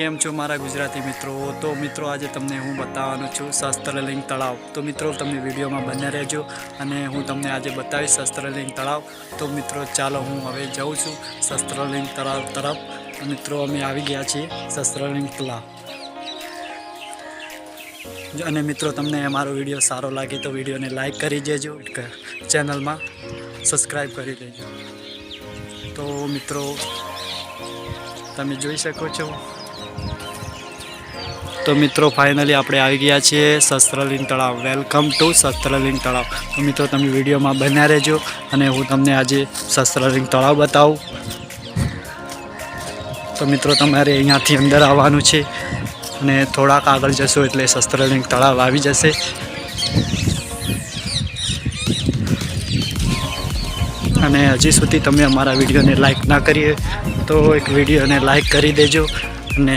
કેમ છો મારા ગુજરાતી મિત્રો? તો મિત્રો, આજે તમને હું બતાવવાનો છું શસ્ત્રલિંગ તળાવ. તો મિત્રો, તમે વિડીયોમાં બને રહેજો અને હું તમને આજે બતાવીશ શસ્ત્રલિંગ તળાવ. તો મિત્રો, ચાલો હું હવે જાઉં છું શસ્ત્રલિંગ તળાવ તરફ. મિત્રો, અમે આવી ગયા છીએ શસ્ત્રલિંગ તળાવ. અને મિત્રો, તમને અમારો વીડિયો સારો લાગે તો વિડીયોને લાઈક કરી દેજો, ચેનલમાં સબસ્ક્રાઈબ કરી દેજો. તો મિત્રો, તમે જોઈ શકો છો તો મિત્રો ફાઇનલી આપણે આવી ગયા છીએ શસ્ત્રલિંગ તળાવ. વેલકમ ટુ શસ્ત્રલિંગ તળાવ. તો મિત્રો, તમે વિડીયોમાં બન્યા રહેજો અને હું તમને આજે શસ્ત્રલિંગ તળાવ બતાવું. તો મિત્રો, તમારે અહીંયાથી અંદર આવવાનું છે અને થોડાક આગળ જશો એટલે શસ્ત્રલિંગ તળાવ આવી જશે. અને હજી સુધી તમે અમારા વિડીયોને લાઈક ના કરીએ તો એક વિડીયોને લાઈક કરી દેજો અને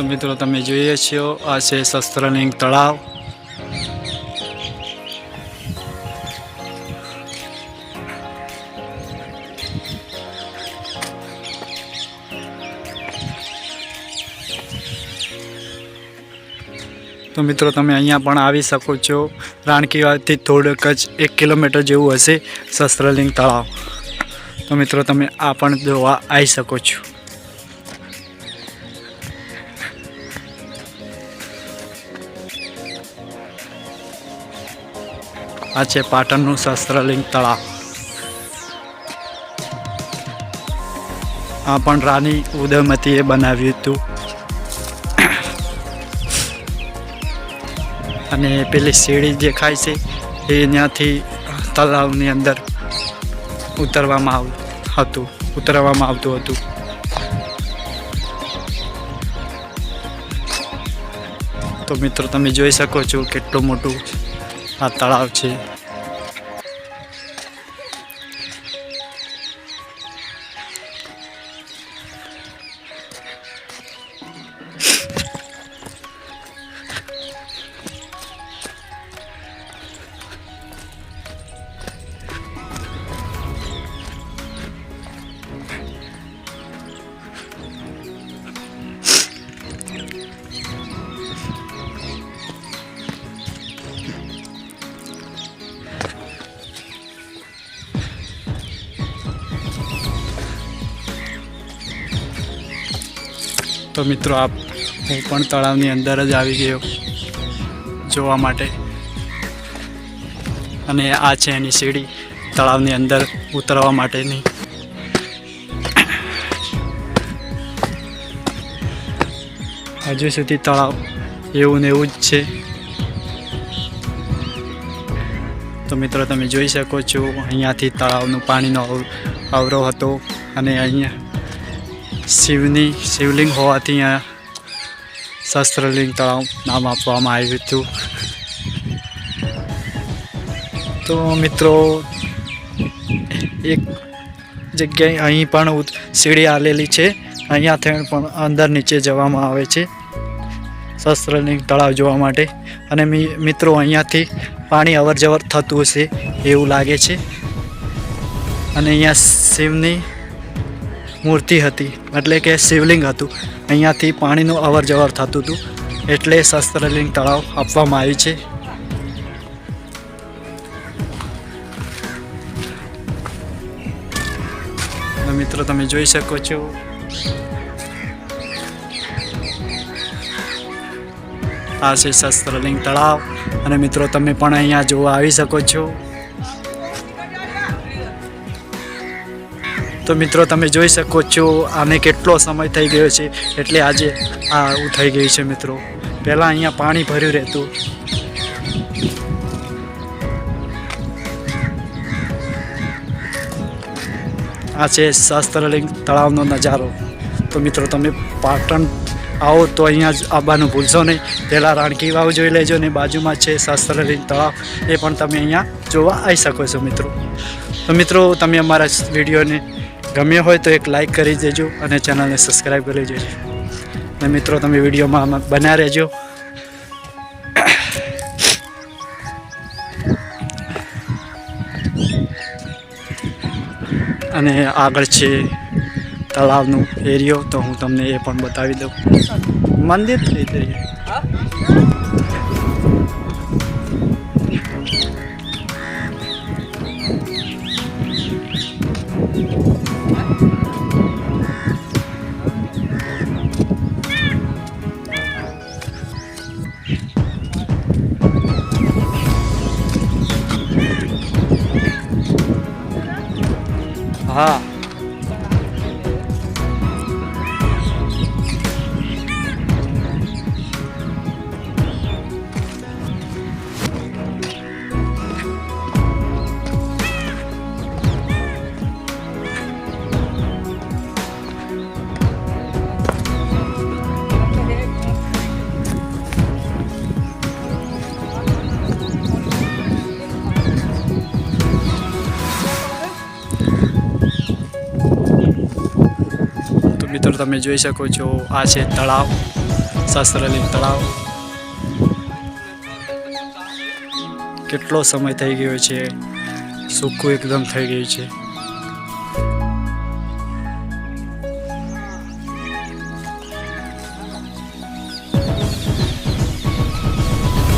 તો મિત્રો તમે જોઈએ છો, આ છે શસ્ત્રલિંગ તળાવ. તો મિત્રો તમે અહીંયા પણ આવી શકો છો. રાણકીવાડથી થોડુંક જ એક કિલોમીટર જેવું હશે શસ્ત્રલિંગ તળાવ. તો મિત્રો તમે આ પણ જોવા આવી શકો છો. આ છે પાટણનું શસ્ત્રલિંગ તળાવ. આ પણ રાણી ઉદયમતીએ બનાવ્યું હતું. અને પેલી સીડી દેખાય છે, એ ત્યાંથી તળાવની અંદર ઉતરવામાં આવ, હતું, ઉતરવામાં આવતું હતું. તો મિત્રો, તમે જોઈ શકો છો કેટલું મોટું આ તળાવ છે. તો મિત્રો, આપ હું પણ તળાવની અંદર જ આવી ગયો જોવા માટે. અને આ છે એની સીડી તળાવની અંદર ઉતરવા માટેની. હજુ સુધી તળાવ એવું ને એવું જ છે. તો મિત્રો, તમે જોઈ શકો છો, અહીંયાથી તળાવનું પાણીનો અવ- આવરો હતો અને અહીંયા શિવની શિવલિંગ હોવાથી અહીંયા શસ્ત્રલિંગ તળાવ નામ આપવામાં આવ્યું હતું. તો મિત્રો, એક જગ્યાએ અહીં પણ સીડી આલેલી છે. અહીંયાથી પણ અંદર નીચે જવામાં આવે છે શસ્ત્રલિંગ તળાવ જોવા માટે. અને મિત્રો, અહીંયાથી પાણી અવર જવર થતું હશે એવું લાગે છે. અને અહીંયા શિવની મૂર્તિ હતી, એટલે કે શિવલિંગ હતું. અહીંયાથી પાણીનું અવર જવર થતું હતું, એટલે શસ્ત્રલિંગ તળાવ આપવામાં આવ્યું છે. મિત્રો, તમે જોઈ શકો છો. આ છે શસ્ત્રલિંગ તળાવ. અને મિત્રો, તમે પણ અહીંયા જોવા આવી શકો છો. તો મિત્રો, તમે જોઈ શકો છો આને કેટલો સમય થઈ ગયો છે. એટલે આજે આ આવું થઈ ગયું છે મિત્રો. પહેલાં અહીંયા પાણી ભર્યું રહેતું. આ છે શાસ્ત્રલિંગ તળાવનો નજારો. તો મિત્રો, તમે પાટણ આવો તો અહીંયા જ આવવાનું ભૂલશો નહીં. પહેલાં રાણકી વાવ જોઈ લેજો ને બાજુમાં છે શાસ્ત્રલિંગ તળાવ. એ પણ તમે અહીંયા જોવા આવી શકો છો મિત્રો. તો મિત્રો, તમે અમારા વિડીયોને ગમ્યો હોય તો એક લાઈક કરી દેજો અને ચેનલને સબસ્ક્રાઈબ કરી દેજો. અને મિત્રો, તમે વિડીયોમાં બના રહેજો. અને આગળ છે તળાવનું એરિયો, તો હું તમને એ પણ બતાવી દઉં. મંદિર થઈ જઈએ હા તમે જોઈ શકો છો, આ છે તળાવ, શાસ્ત્રલિંગ તળાવ. કેટલો સમય થઈ ગયો છે? સૂકું એકદમ થઈ ગયું છે.